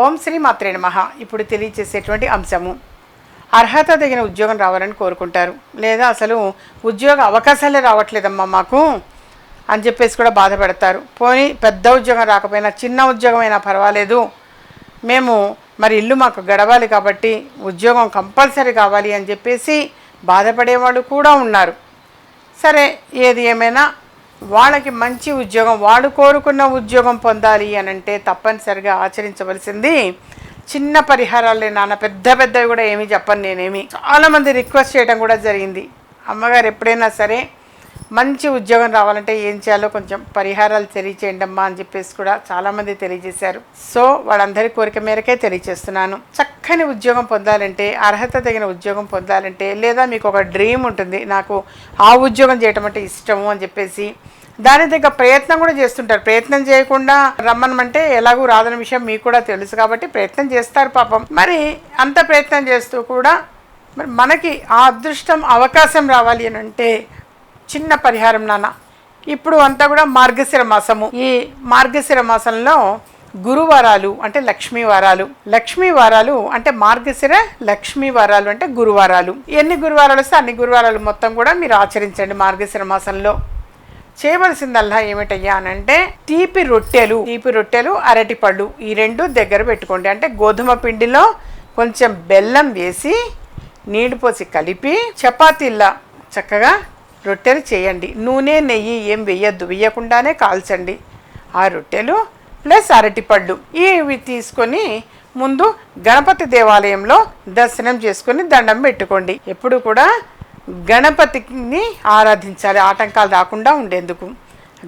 ఓం శ్రీ మాత్రే నమ. ఇప్పుడు తెలియచేసేటువంటి అంశము. అర్హత తగిన ఉద్యోగం రావాలని కోరుకుంటారు. లేదా అసలు ఉద్యోగ అవకాశాలే రావట్లేదమ్మా మాకు అని చెప్పేసి కూడా బాధపడతారు. పోనీ పెద్ద ఉద్యోగం రాకపోయినా చిన్న ఉద్యోగం అయినా పర్వాలేదు. మేము మరి ఇల్లు మాకు గడవాలి కాబట్టి ఉద్యోగం కంపల్సరీ కావాలి అని చెప్పేసి బాధపడే వాళ్ళు కూడా ఉన్నారు. సరే ఏది ఏమైనా వాళ్ళకి మంచి ఉద్యోగం వాళ్ళు కోరుకున్న ఉద్యోగం పొందాలి అని అంటే తప్పనిసరిగా ఆచరించవలసింది చిన్న పరిహారాలే నాన్న. పెద్ద పెద్దవి కూడా ఏమీ చెప్పను నేనేమి. చాలామంది రిక్వెస్ట్ చేయడం కూడా జరిగింది. అమ్మగారు ఎప్పుడైనా సరే మంచి ఉద్యోగం రావాలంటే ఏం చేయాలో కొంచెం పరిహారాలు తెలియచేయండి అమ్మా అని చెప్పేసి కూడా చాలామంది తెలియజేశారు. సో వాళ్ళందరి కోరిక మేరకే తెలియజేస్తున్నాను. చక్క చక్కని ఉద్యోగం పొందాలంటే అర్హత తగిన ఉద్యోగం పొందాలంటే లేదా మీకు ఒక డ్రీమ్ ఉంటుంది నాకు ఆ ఉద్యోగం చేయటం అంటే ఇష్టము అని చెప్పేసి దాని దగ్గర ప్రయత్నం కూడా చేస్తుంటారు. ప్రయత్నం చేయకుండా రమ్మనమంటే ఎలాగూ రాదన్న విషయం మీకు కూడా తెలుసు కాబట్టి ప్రయత్నం చేస్తారు పాపం. మరి అంత ప్రయత్నం చేస్తూ కూడా మరి మనకి ఆ అదృష్టం అవకాశం రావాలి అని అంటే చిన్న పరిహారం నాన్న. ఇప్పుడు అంతా కూడా మార్గశిర మాసము. ఈ మార్గశిర మాసంలో గురువారాలు అంటే లక్ష్మీ వారాలు. లక్ష్మీ వారాలు అంటే మార్గశిర లక్ష్మీ వారాలు అంటే గురువారాలు. ఎన్ని గురువారాలు వస్తే అన్ని గురువారాలు మొత్తం కూడా మీరు ఆచరించండి మార్గశిర మాసంలో. చేయవలసిందల్లా ఏమిటయ్యా అని అంటే తీపి రొట్టెలు తీపి రొట్టెలు అరటిపళ్ళు ఈ రెండు దగ్గర పెట్టుకోండి. అంటే గోధుమ పిండిలో కొంచెం బెల్లం వేసి నీళ్ళు పోసి కలిపి చపాతీల్లా చక్కగా రొట్టెలు చేయండి. నూనె నెయ్యి ఏం వేయద్దు. వేయకుండానే కాల్చండి. ఆ రొట్టెలు ప్లస్ అరటిపళ్ళు. ఇవి తీసుకొని ముందు గణపతి దేవాలయంలో దర్శనం చేసుకొని దండం పెట్టుకోండి. ఎప్పుడు కూడా గణపతిని ఆరాధించాలి. ఆటంకాలు రాకుండా ఉండేందుకు.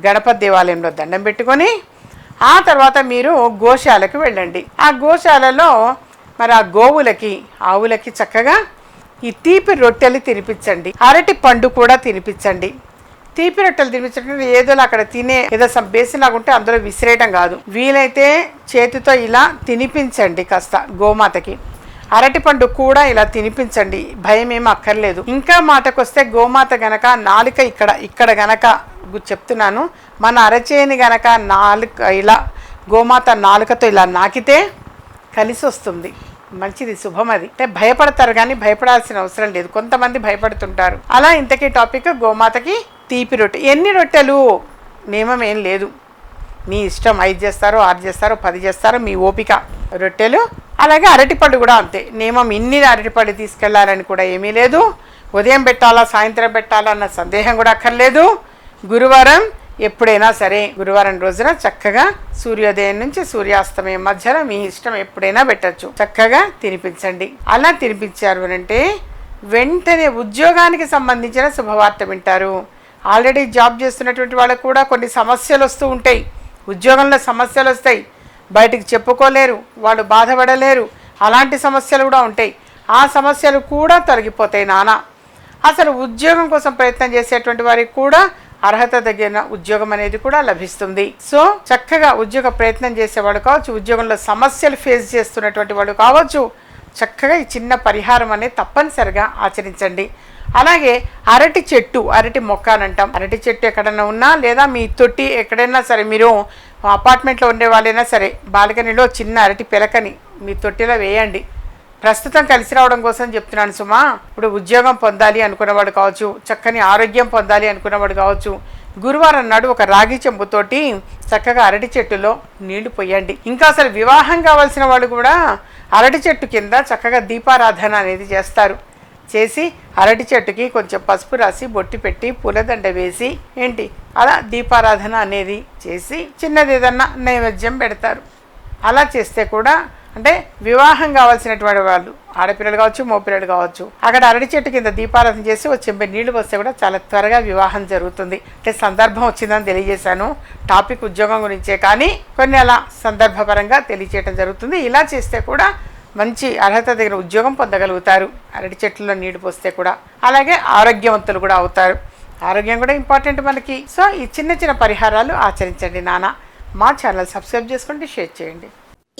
గణపతి దేవాలయంలో దండం పెట్టుకొని ఆ తర్వాత మీరు గోశాలకు వెళ్ళండి. ఆ గోశాలలో మరి ఆ గోవులకి ఆవులకి చక్కగా ఈ తీపి రొట్టెలు తినిపించండి. అరటి పండు కూడా తినిపించండి. తీపి రొట్టెలు తినిపించడం ఏదో అక్కడ తినే ఏదో some బేసిన్ లాగా ఉంటే అందులో విసిరేయటం కాదు. వీలైతే చేతితో ఇలా తినిపించండి కాస్త గోమాతకి. అరటిపండు కూడా ఇలా తినిపించండి. భయం ఏం అక్కర్లేదు. ఇంకా మాటకొస్తే గోమాత గనక నాలుక ఇక్కడ ఇక్కడ గనక చెప్తున్నాను. మన అరచేని గనక నాలుక ఇలా గోమాత నాలుకతో ఇలా నాకితే కలిసి వస్తుంది. మంచిది శుభం అది. అంటే భయపడతారు కానీ భయపడాల్సిన అవసరం లేదు. కొంతమంది భయపడుతుంటారు. అలా ఇంతకీ టాపిక్ గోమాతకి తీపి రొట్టె. ఎన్ని రొట్టెలు నియమం ఏం లేదు. మీ ఇష్టం ఐదు చేస్తారో ఆరు చేస్తారో పది చేస్తారో మీ ఓపిక. రొట్టెలు అలాగే అరటిపళ్ళు కూడా అంతే. నియమం ఇన్ని అరటిపళ్ళు తీసుకెళ్ళాలని కూడా ఏమీ లేదు. ఉదయం పెట్టాలా సాయంత్రం పెట్టాలా అన్న సందేహం కూడా అక్కర్లేదు. గురువారం ఎప్పుడైనా సరే గురువారం రోజున చక్కగా సూర్యోదయం నుంచి సూర్యాస్తమయం మధ్యలో మీ ఇష్టం ఎప్పుడైనా పెట్టచ్చు. చక్కగా తినిపించండి. అలా తినిపించారు అంటే వెంటనే ఉద్యోగానికి సంబంధించిన శుభవార్త వింటారు. ఆల్రెడీ జాబ్ చేస్తున్నటువంటి వాళ్ళకు కూడా కొన్ని సమస్యలు వస్తూ ఉంటాయి. ఉద్యోగంలో సమస్యలు వస్తాయి. బయటికి చెప్పుకోలేరు. వాళ్ళు బాధపడలేరు. అలాంటి సమస్యలు కూడా ఉంటాయి. ఆ సమస్యలు కూడా తొలగిపోతాయి నానా. అసలు ఉద్యోగం కోసం ప్రయత్నం చేసేటువంటి వారికి కూడా అర్హత తగిన ఉద్యోగం అనేది కూడా లభిస్తుంది. సో చక్కగా ఉద్యోగ ప్రయత్నం చేసేవాడు కావచ్చు ఉద్యోగంలో సమస్యలు ఫేస్ చేస్తున్నటువంటి వాడు కావచ్చు చక్కగా ఈ చిన్న పరిహారం అనేది తప్పనిసరిగా ఆచరించండి. అలాగే అరటి చెట్టు అరటి మొక్క అని అంటాం అరటి చెట్టు ఎక్కడైనా ఉన్నా లేదా మీ తొట్టి ఎక్కడైనా సరే మీరు అపార్ట్మెంట్లో ఉండే వాళ్ళైనా సరే బాల్కనీలో చిన్న అరటి పిలకని మీ తొట్టిలో వేయండి. ప్రస్తుతం కలిసి రావడం కోసం చెప్తున్నాను సుమా. ఇప్పుడు ఉద్యోగం పొందాలి అనుకున్నవాడు కావచ్చు చక్కని ఆరోగ్యం పొందాలి అనుకున్నవాడు కావచ్చు గురువారం నాడు ఒక రాగి చెంబుతోటి చక్కగా అరటి చెట్టులో నీళ్ళు పోయండి. ఇంకా అసలు వివాహం కావాల్సిన వాళ్ళు కూడా అరటి చెట్టు కింద చక్కగా దీపారాధన అనేది చేస్తారు. చేసి అరటి చెట్టుకి కొంచెం పసుపు రాసి బొట్టి పెట్టి పూలదండ వేసి ఏంటి? అలా దీపారాధన అనేది చేసి చిన్నది ఏదన్నా నైవేద్యం పెడతారు. అలా చేస్తే కూడా అంటే వివాహం కావాల్సినటువంటి వాళ్ళు ఆడపిల్లలు కావచ్చు మోపిల్లలు కావచ్చు అక్కడ అరటి చెట్టు కింద దీపారాధన చేసి ఒక చెంబె నీళ్ళు వస్తే కూడా చాలా త్వరగా వివాహం జరుగుతుంది. అంటే సందర్భం వచ్చిందని తెలియజేశాను. టాపిక్ ఉద్యోగం గురించే కానీ కొన్ని అలా సందర్భపరంగా తెలియచేయడం జరుగుతుంది. ఇలా చేస్తే కూడా మంచి అర్హత దగ్గర ఉద్యోగం పొందగలుగుతారు. అరటి చెట్లలో నీళ్ళు పోస్తే కూడా. అలాగే ఆరోగ్యవంతులు కూడా అవుతారు. ఆరోగ్యం కూడా ఇంపార్టెంట్ మనకి. సో ఈ చిన్న చిన్న పరిహారాలు ఆచరించండి నాన్న. మా ఛానల్ సబ్స్క్రైబ్ చేసుకోండి షేర్ చేయండి.